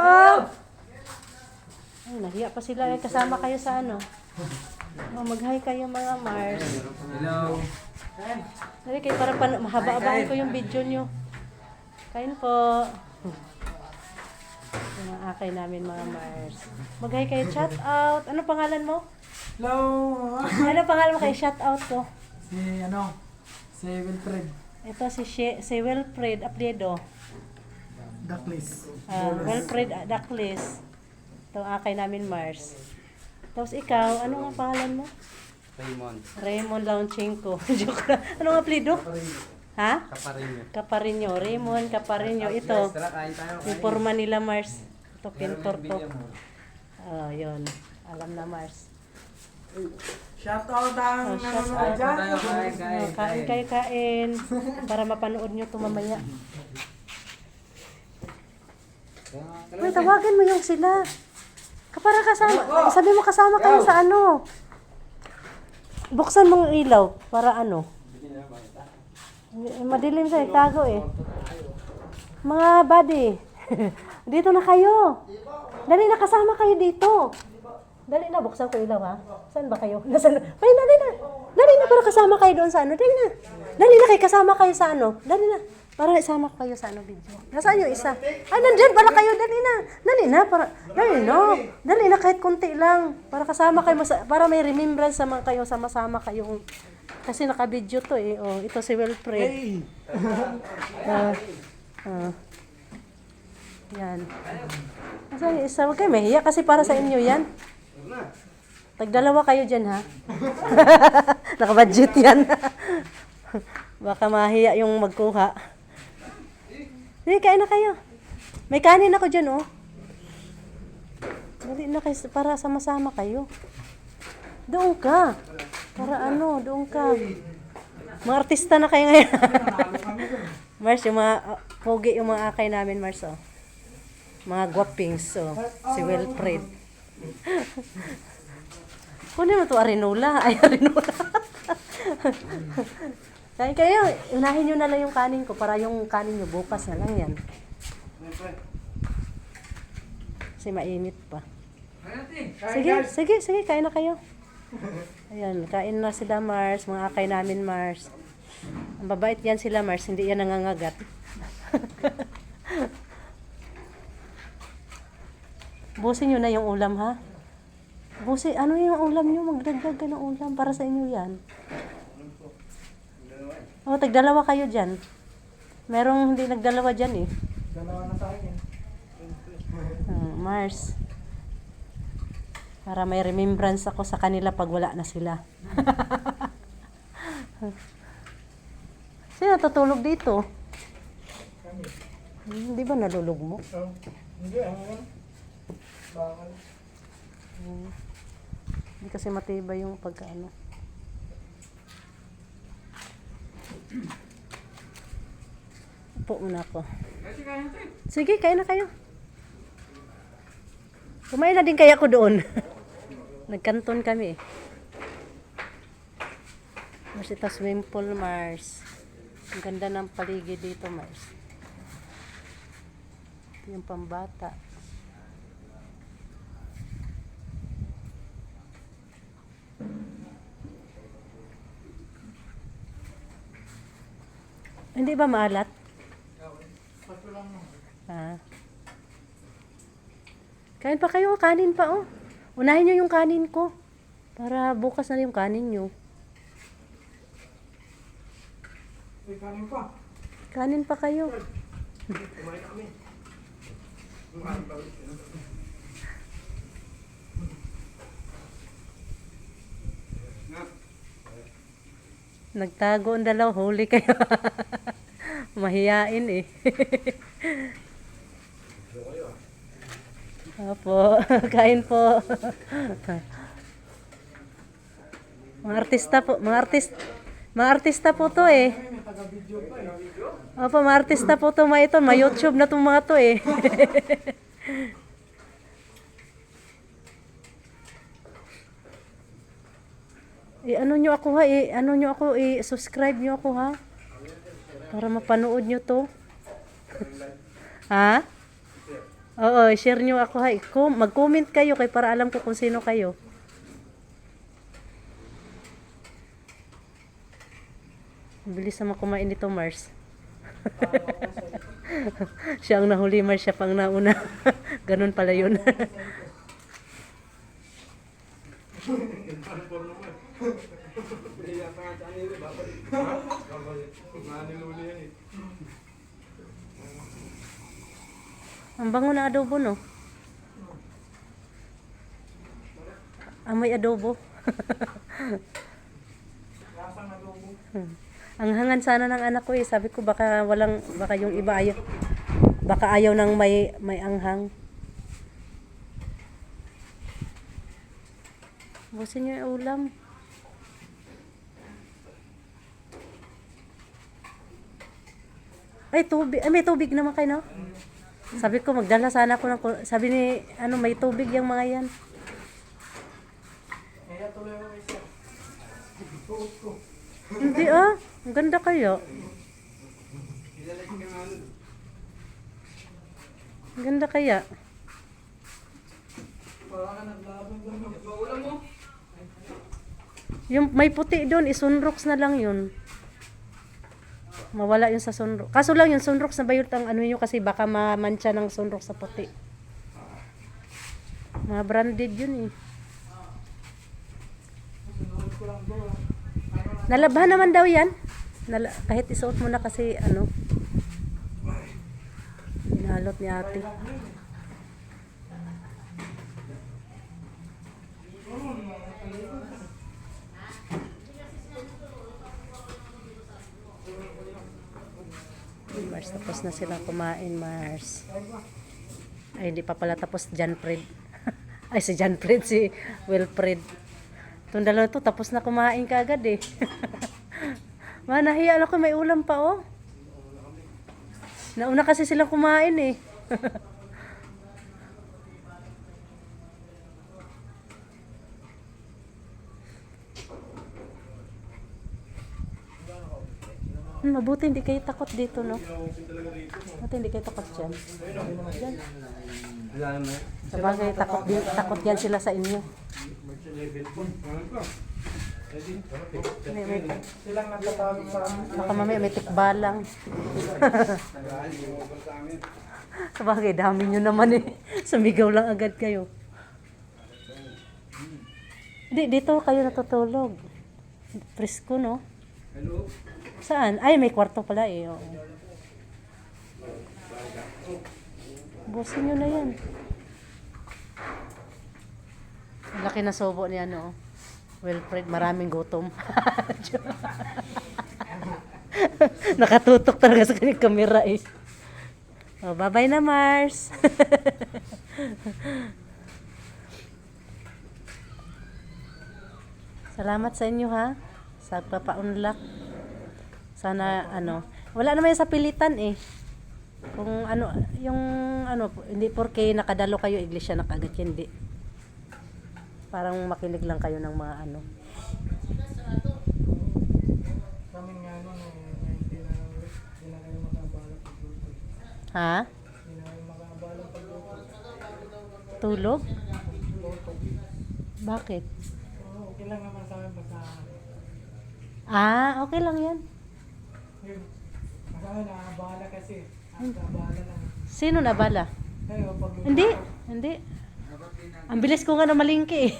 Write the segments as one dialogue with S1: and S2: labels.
S1: oh. Ay, nahiya pa sila. Eh, Kasama kayo sa ano. Oh, mag-hi kayo mga Mars.
S2: Hello.
S1: Dali kayo para pan mahaba-habaan ko yung video nyo. Kain po. Yung mga akay namin mga Mars. Mag-hi kayo. Shout out. Ano pangalan mo?
S2: Hello.
S1: Ano pangalan mo kayo? Shout out ko.
S2: Si ano? Si Wilfred.
S1: Ito si She, si Wilfred Apliedo.
S2: Ducklis.
S1: Uh, Wilfred Daklis. Ito ang akay namin Mars. Tapos ikaw, ano ang pangalan mo?
S3: Raymond.
S1: Raymond Launchenko. Joke lang. Ano ang apelido? Ha?
S3: Kaparinyo.
S1: Kaparinyo. Raymond Kaparinyo. Ito.
S3: Tara, kain tayo.
S1: Yung forma nila Mars. Ito, pintor to. Oh, yun. Alam na Mars.
S2: Shout out ang
S1: Oh, shout
S2: nanonood
S1: out.
S2: dyan.
S3: Kain, kain.
S1: Kain kayo, kain. Para mapanood nyo ito mamaya. Uy, tawagan mo yung sila. Kapara kasama. Sabi mo kasama kayo sa ano. Buksan mong ilaw para ano. Eh, Madilim sa tago eh. Mga buddy, dito na kayo. Dali na, kasama kayo dito. Dali na, buksan ko ilaw ha. Saan ba kayo? Nasaan? Ay, dali na. Dali na, para kasama kayo doon sa ano. Dali na. Dali na, kayo kasama kayo sa ano. Dali na. Para isama kayo sa ano video. Nasaan yung isa? Ay, nandyan pala kayo. Dali na. Dali na. Para, dali na. Dali na, kahit konti lang. Para kasama kayo. Masa, para may remembrance sa mga kayo. Sama-sama kayong kasi naka-video to eh. Oh, ito si Wilfred.
S2: Hey.
S1: Ah, ah. yan. Nasaan yung isa? Huwag kayo mahiya kasi para sa inyo yan. Tagdalawa kayo dyan ha. Nakabudget yan. Baka mahiya yung magkuha. Sige, kain na kayo. May kanin ako dyan oh. Dali na kayo para sama-sama kayo. Doon ka. Para ano, doon ka. Mga artista na kayo ngayon. Mars, yung mga uh, pogi yung mga akay namin, Mars, oh. Mga guwapings, so. Si Wilfred. Kunin mo to Arinola. Ay, Arinola. Kain kayo. Unahin nyo na lang yung kanin ko para yung kanin nyo bukas na lang yan. Kasi mainit pa. Sige, sige, sige. Kain na kayo. Ayan, kain na sila Mars. Mga akay namin Mars. Ang babait yan sila Mars. Hindi yan nangangagat. Busin nyo na yung ulam ha. Busi, ano yung ulam nyo? Magdagdag ka ng ulam para sa inyo yan. O, tagdalawa kayo dyan. Merong hindi nagdalawa dyan eh.
S2: Dalawa na sa akin.
S1: Hmm, Mars. Para may remembrance ako sa kanila pag wala na sila. Sino tutulog dito? Hmm, Di ba nalulog mo?
S2: Oh. Hindi, ano yan? Bakal.
S1: Hindi kasi matibay yung pagkaano. Upo muna ako. Sige, kain na kayo. Kumain na din kaya ako doon. Nagkanton kami eh. Mars ito swimming pool, Mars. Ang ganda ng paligid dito, Mars. Ito yung pambata. Hindi ba maalat? Ah. Kain pa kayo, kanin pa oh. Unahin nyo yung kanin ko. Para bukas na yung kanin nyo.
S2: May kanin pa.
S1: Kanin pa kayo. Nagtago ang dalaw, huli kayo. Mahiyain eh. Opo, kain po. mga artista po, mga artist, mga artista po to eh. Opo, mga artista po to mga ito. May YouTube na itong mga to eh. Ano nyo ako ha? Eh, ano nyo ako? Eh, subscribe nyo ako ha? Para mapanood nyo to. ha? Oo, share nyo ako ha. Com- mag-comment kayo kay para alam ko kung sino kayo. Bilis naman kumain nito, Mars. siya ang nahuli, Mars. Siya pang nauna. Ganun pala yun.
S2: Hindi yata nga sa anilo, babalik. Babalik. Maniluli yan eh.
S1: ang bango ng adobo, no? Amoy adobo. Ang hangan sana ng anak ko eh. Sabi ko baka walang, baka yung iba ayaw. Baka ayaw ng may, may anghang. Busin niyo yung ulam. Ay, tubig. Ay, may tubig naman kayo, no? Sabi ko, magdala sana ako ng... Sabi ni, ano, may tubig yung mga yan.
S2: Kaya tuloy ako isa.
S1: Hindi ah. Ang ganda kayo. Ang ganda kaya.
S2: Mo?
S1: Yung may puti doon, isunrox na lang yun. Mawala yun sa sunrox. Kaso lang yung sunrox na bayot ang ano yun kasi baka mamantsa ng sunrox sa puti. Mga branded yun eh. Nalabhan naman daw yan. Nala- kahit isuot mo na kasi ano. Binalot ni ate. Tapos na sila kumain, Mars. Ay, hindi pa pala tapos John Fred. Ay, si John Fred, si Wilfred. Itong dalawa to, tapos na kumain ka agad eh. Manahiya ako, may ulam pa oh. Nauna kasi sila kumain eh. Mabuti hindi kayo takot dito, no? Mabuti hindi kayo takot dyan. Dyan. Sabagay, takot, din, takot yan sila sa inyo. May, may, baka mamaya may tikbalang. Sabagay, dami nyo naman eh. Sumigaw lang agad kayo. Di, dito kayo natutulog. Presko, no?
S3: Hello?
S1: Saan? Ay, may kwarto pala eh. Oo. Busin nyo na yan. Laki na sobo niya, no? Wilfred, maraming gutom. Nakatutok talaga sa kanyang kamera eh. Oh, bye-bye na, Mars. Salamat sa inyo ha. Sa papaunlak. Sana ano, wala naman sa pilitan eh. Kung ano, yung ano, hindi porke nakadalo kayo iglesia na kagad hindi. Parang makinig lang kayo ng mga ano.
S2: Kami nga nun hindi na, hindi na kayo makabala pagluto.
S1: Ha?
S2: Hindi na kayo.
S1: Tulog? Bakit?
S2: Okay lang naman sa amin basta
S1: Ah, okay lang yan.
S2: Yun. Basta amin nakabala kasi. Nakabala lang.
S1: Sino na bala?
S2: Kayo pagluto.
S1: Hindi, hindi. Ang bilis ko nga na malingki eh.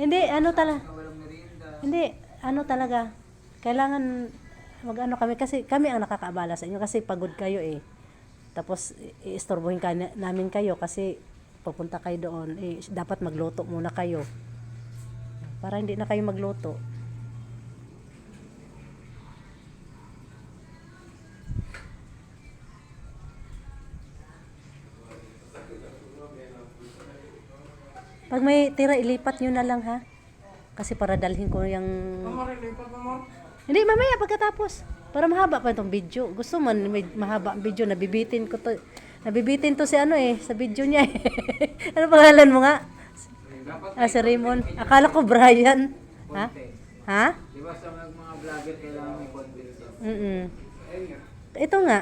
S1: hindi, ano talaga. Hindi, ano talaga. Kailangan mag-ano kami kasi kami ang nakakaabala sa inyo kasi pagod kayo eh. Tapos iistorbohin ka na- namin kayo kasi pupunta kayo doon. Eh, dapat magluto muna kayo. Para hindi na kayo magluto. Pag may tira, ilipat nyo na lang ha. Kasi para dalhin ko yung...
S2: Mama, relipat mo.
S1: Hindi, mamaya pagkatapos. Para mahaba pa itong video. Gusto man, may mahaba ang video. Nabibitin ko to. Nabibitin to si ano eh, sa video niya eh. ano pangalan mo nga? Ah, si Raymond. Akala ko Brian. Ha? Ha?
S3: Di ba sa mga vlogger kailangan may content siya?
S1: Mm Ito nga.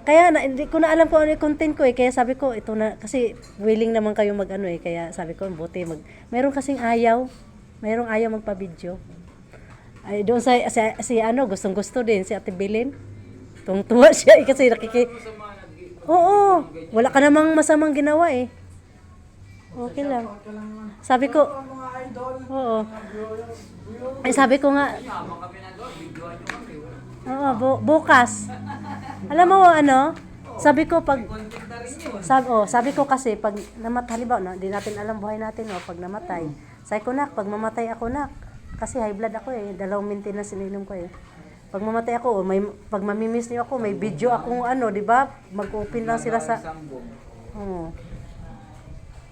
S1: Kaya na, hindi ko na alam kung ano yung content ko eh. Kaya sabi ko, ito na, kasi willing naman kayo mag ano eh. Kaya sabi ko, buti mag, meron kasing ayaw. Merong ayaw magpa-video. Ay, doon sa, si, si ano, gustong gusto din, si Ate Bilin. Tungtuwa siya eh, kasi nakiki... Oo, wala ka namang masamang ginawa eh. Okay lang. Sabi ko, oo. Ay, sabi ko nga, Oo, bu- bukas. Alam mo ano? Sabi ko pag sabi, oh, sabi ko kasi pag namatay halimbawa, no, di natin alam buhay natin no, pag namatay. Sabi ko nak, pag mamatay ako nak, kasi high blood ako eh, dalawang maintenance ininom ko eh. Pag mamatay ako, oh, may pag mamimiss niyo ako, may video akong ano, di ba? Mag-open lang sila sa Oo.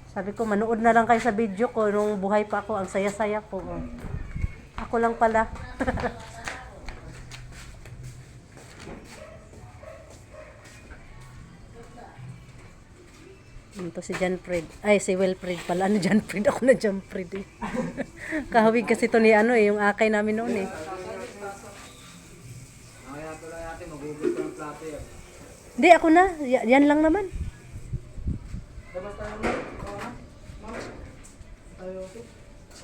S1: Sabi ko, manood na lang kayo sa video ko nung buhay pa ako, ang saya-saya ko. oh. Ako lang pala. Ito si John Fred. Ay, si Wilfred pala. Ano John Fred? Ako na John Fred eh. Kahawig kasi to ni ano eh, yung akay namin noon eh. Hindi, ako na. Y- yan lang naman.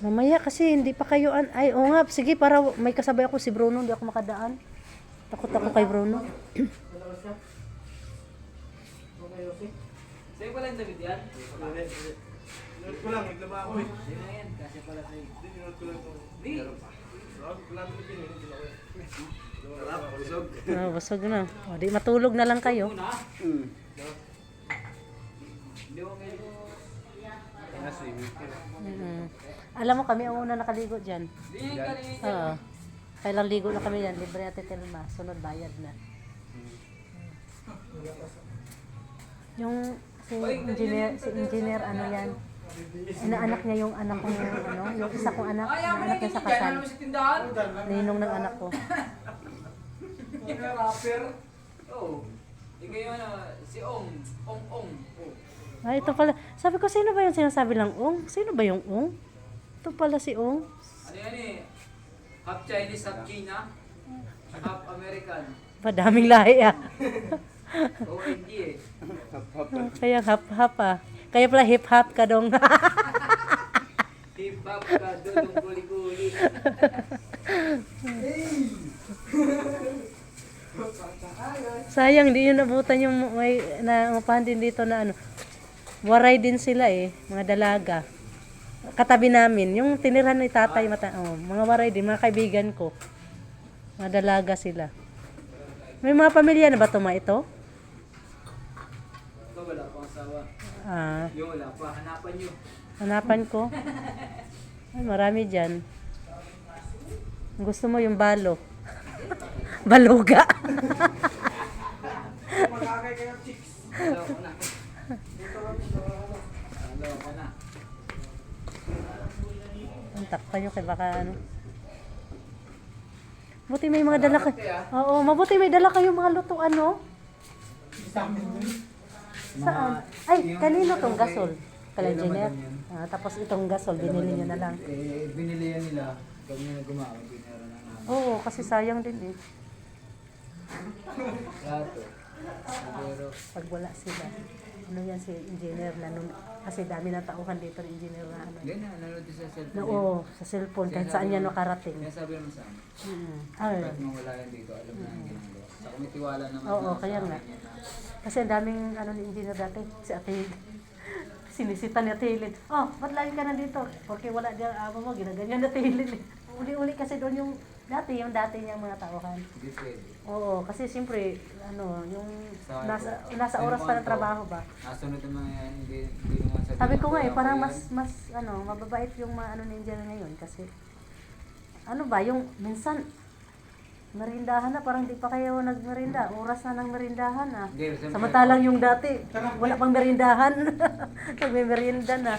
S1: Mamaya kasi hindi pa kayo an ay oo nga sige para may kasabay ako si Bruno hindi ako makadaan. Takot ako kay Bruno.
S3: Sa'yo pala yung David yan?
S2: Sinunod ko lang, naglaba ako eh.
S3: Hindi na yan, kasi pala sa'yo.
S2: Hindi, sinunod ko lang ito. Hindi ako eh. Sarap, busog.
S1: Oh, busog na. O, di matulog na lang kayo.
S2: Hmm. Kasi,
S1: Mm. Alam mo kami ang una nakaligo diyan. Oo. Kailang ligo na kami yan, libre ate Telma, sunod bayad na. Yung si engineer, si engineer ano yan, inaanak niya yung anak kong ano, yung isa kong anak, yung anak niya sa kasal. Ninong ng anak ko.
S3: Rapper. Oo. Ikaw ano, si Ong. Ong Ong. Oh.
S1: Ay, ito pala. Sabi ko, sino ba yung sinasabi lang Ong? Sino ba yung Ong? Ito pala si Ong.
S3: Ano yan eh? Half Chinese, half China. Half American.
S1: Padaming lahi ah.
S3: ONG eh.
S1: Kaya hap-hap ah. Kaya pala hip-hop ka dong.
S3: Hip hop ka doon, yung guli-guli.
S1: Sayang, di yun nabutan yung may na upahan din dito na ano. Waray din sila eh, mga dalaga. Katabi namin, yung tinirhan ni tatay, mata, oh, mga waray din, mga kaibigan ko. Mga dalaga sila. May mga pamilya na ba ito, ma ito?
S3: Asawa.
S1: Ah,
S3: Yung wala pa, hanapan nyo.
S1: hanapan ko. Ay, marami dyan. Gusto mo yung balo. Baluga.
S2: Magkakay kayo chicks.
S1: Ang takpa nyo kay baka ano. Buti may mga dala kayo. Oo, mabuti may dala kayo mga lutuan, no? Saan? Ay, kanino tong gasol? Kala engineer. Ah, tapos itong gasol, binili nyo na lang.
S3: Eh, binili yan nila. Pag nila gumamit, binira na namin.
S1: Oo, kasi sayang din eh.
S3: Plato. Siguro.
S1: Pag wala sila. Ano yan si engineer na nung, kasi dami na tauhan dito ng engineer na ano.
S3: Na, nanonood din sa
S1: Na,
S3: cellphone.
S1: oo, sa cellphone, kahit saan yan nakarating.
S3: Kaya sabi naman sa amin.
S1: Mm. Ay,
S3: Kahit nung wala yan dito, alam na ang ginagawa. Sa kumitiwala naman
S1: Oo,
S3: na
S1: kaya
S3: sa
S1: nga.
S3: amin yan na
S1: Kasi ang daming ano ni engineer dati, si Ate Hilde. Sinisita ni Ate Hilde. Oh, ba't lagi ka na dito? Porque wala diyan amo mo, ginaganyan na Ate Hilde. Uli-uli kasi doon yung dati, yung dati niyang mga tauhan.
S3: Hindi pwede.
S1: Oo, kasi siyempre, ano, yung
S3: Sa-
S1: nasa, nasa oras pa ng trabaho ba?
S3: Nasunod ang mga yan, hindi, hindi naman sabihin
S1: Sabi ko nga eh, parang mas, mas, ano, mababait yung mga ano ni engineer ngayon kasi, ano ba, yung minsan, merindahan na, parang di pa kayo nagmerinda. Oras na ng merindahan ah.
S3: Siyempre-
S1: Samantalang yung dati, wala pang merindahan. Nagme-merinda na.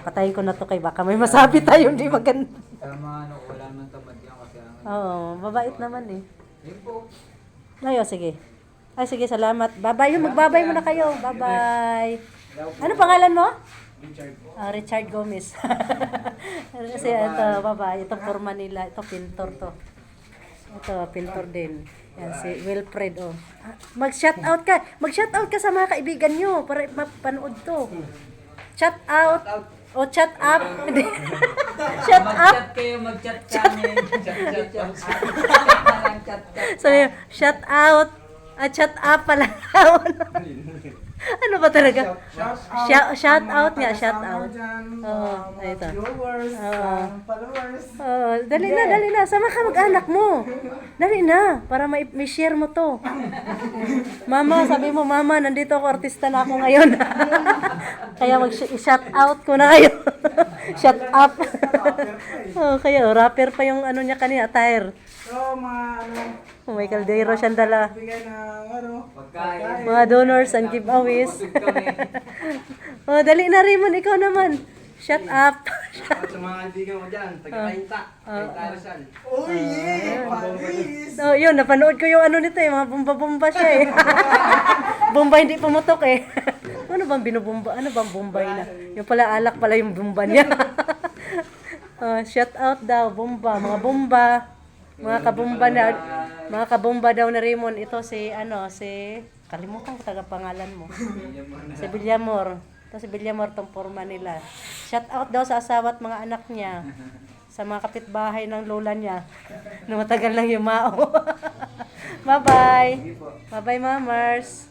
S1: Patayin ko na to kay baka may masabi tayo hindi maganda.
S3: Tama, ano, wala naman tamad yan kasi ang...
S1: Oo, mabait naman eh.
S3: Yun po.
S1: Ayo, sige. Ay, sige, salamat. Babay, yung magbabay muna kayo. Bye-bye. Ano pangalan mo?
S2: Richard.
S1: Ah, Richard Gomez. Kasi ito, bye-bye. Ito forma nila. Ito pintor to. Ito, pintor din. Yan si Wilfred oh. Ah, Mag-shout out ka. Mag-shout out ka sa mga kaibigan nyo para mapanood to. Shout out. O chat up. Hindi. Shout up.
S3: Mag-chat kayo, mag-chat kami. Chat, chat, chat. Parang chat, chat.
S1: Sabi, shout out. At chat up pala. ano ba talaga? Shout, shout out nga, shout out. Oo, ito.
S2: Viewers,
S1: Oo.
S2: um, followers.
S1: Oh, dali na, dali na. Sama ka mag-anak mo. Dali na, para may, may share mo to. Mama, sabi mo, Mama, nandito ako, artista na ako ngayon. kaya mag-shout out ko na kayo. Shut up. oh, kaya, oh, rapper pa yung ano niya kanina, attire.
S2: So, mga ano,
S1: Oh, may kaldero siyang dala.
S2: bigay ng ano,
S3: Pagkain.
S1: Mga donors and giveaways. Oh, dali na, Raymond, ikaw naman. Shut up.
S4: Sa mga kaibigan mo dyan, taga-kainta, kainta Rizal.
S2: Oh, yeah! Paris!
S1: So, yun, napanood ko yung ano nito eh, mga bomba-bomba siya eh. bomba hindi pumutok eh. ano bang binubomba? Ano bang bombay na? Yung pala alak pala yung bomba niya. uh, shout out daw, bomba, mga bomba. Mga kabomba na, mga kabomba daw na Raymond. Ito si, ano, si, kalimutan ko taga pangalan mo. si Villamor. Ito si Villamor, tong forma nila. Shout out daw sa asawa at mga anak niya. Sa mga kapitbahay ng lola niya. Na matagal lang yung mao. Bye-bye. Bye-bye, mamers.